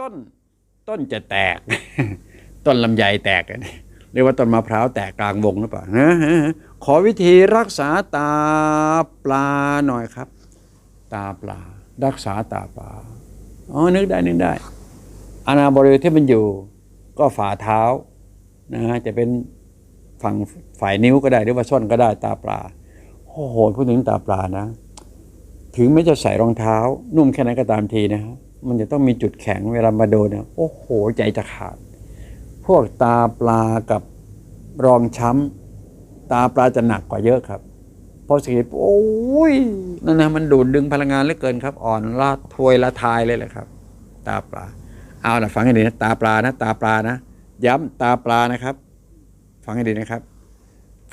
ต้นต้นจะแตก ต้นลำไยแตกเรียกว่าต้นมะพร้าวแตกกลางวงหรือเปล่าฮะขอวิธีรักษาตาปลาหน่อยครับ ตาปลา รักษาตาปลาอ๋อนึกได้นึกได้อาณาบริเวณที่มันอยู่ ก็ฝ่าเท้านะฮะจะเป็นฝั่งฝ่ายนิ้วก็ได้หรือว่าส้นก็ได้ตาปลาโอ้โหพูดถึงตาปลานะ ถึงไม่จะใส่รองเท้า นุ่มแค่ไหนก็ตามทีนะฮะ มันจะต้องมีจุดแข็งเวลามาโดนเนี่ยโอ้โหใจจะขาด พวกตาปลากับรองช้ำตาปลาจะหนักกว่าเยอะครับเพราะสกิลโอ้ยนั่นนะมันดูดดึงพลังงานเหลือเกินครับ อ่อนละทวยละทายเลยแหละครับ ตาปลา เอาละฟังให้ดีนะตาปลานะ ตาปลานะ ย้ำตาปลานะครับ ฟังให้ดีนะครับ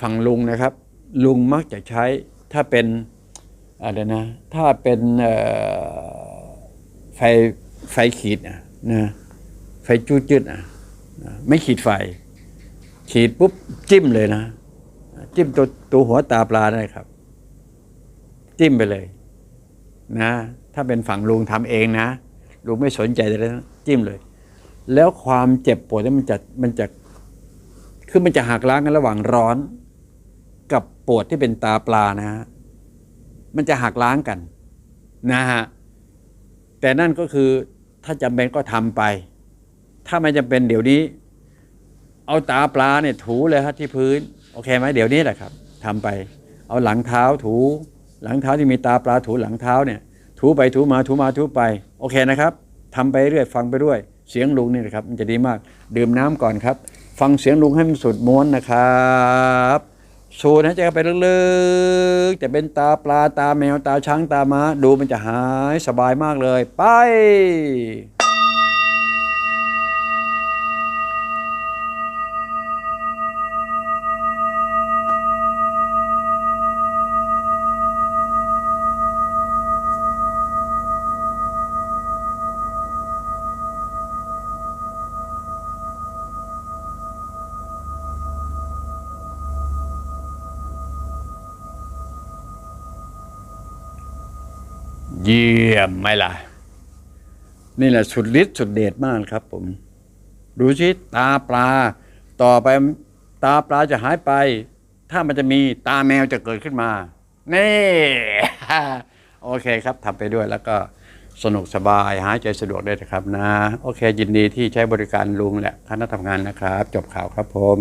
ฟังลุงนะครับ ลุงมักจะใช้ถ้าเป็นอะไรนะ ถ้าเป็นเอ่อ ไฟไฟขีดนะนะไฟจูดจืดอะนะไม่ขีดไฟ ขีดปุ๊บจิ้มเลยนะ จิ้มตัวตัวหัวตาปลาได้ครับ จิ้มไปเลย นะ ถ้าเป็นฝั่งลุงทำเองนะลุงไม่สนใจอะไรนะจิ้มเลย แล้วความเจ็บปวดนี่มันจะมันจะคือมันจะหักล้างกันระหว่างร้อน กับปวดที่เป็นตาปลานะฮะมันจะหักล้างกัน นะฮะ แต่นั่นก็คือถ้าจำเป็นก็ทำไป ถ้าไม่จำเป็นเดี๋ยวนี้ เอาตาปลาเนี่ยถูเลยครับที่พื้น โอเคไหมเดี๋ยวนี้แหละครับทำไป เอาหลังเท้าถู หลังเท้าที่มีตาปลาถูหลังเท้าเนี่ย ถูไปถูมาถูมาถูไป โอเคนะครับทำไปเรื่อยฟังไปด้วยเสียงลุงนี่นะครับมันจะดีมาก ดื่มน้ำก่อนครับ ฟังเสียงลุงให้มันสุดม้วนนะครับ สูดหายใจเข้าไปลึกๆจะเป็นตาปลาตาแมวตาช้างตาม้าดูมันจะหายสบายมากเลย ไป เยี่ยมไหมล่ะ นี่แหละสุดฤทธิ์สุดเดชมากครับ ผม ดูสิตาปลา ต่อไปตาปลาจะหายไป ถ้ามันจะมีตาแมวจะเกิดขึ้นมา นี่ โอเคครับทำไปด้วยแล้วก็สนุกสบายหายใจสะดวกด้วยนะครับนะ โอเค ยินดีที่ใช้บริการลุงและคณะทำงานนะครับ จบข่าวครับผม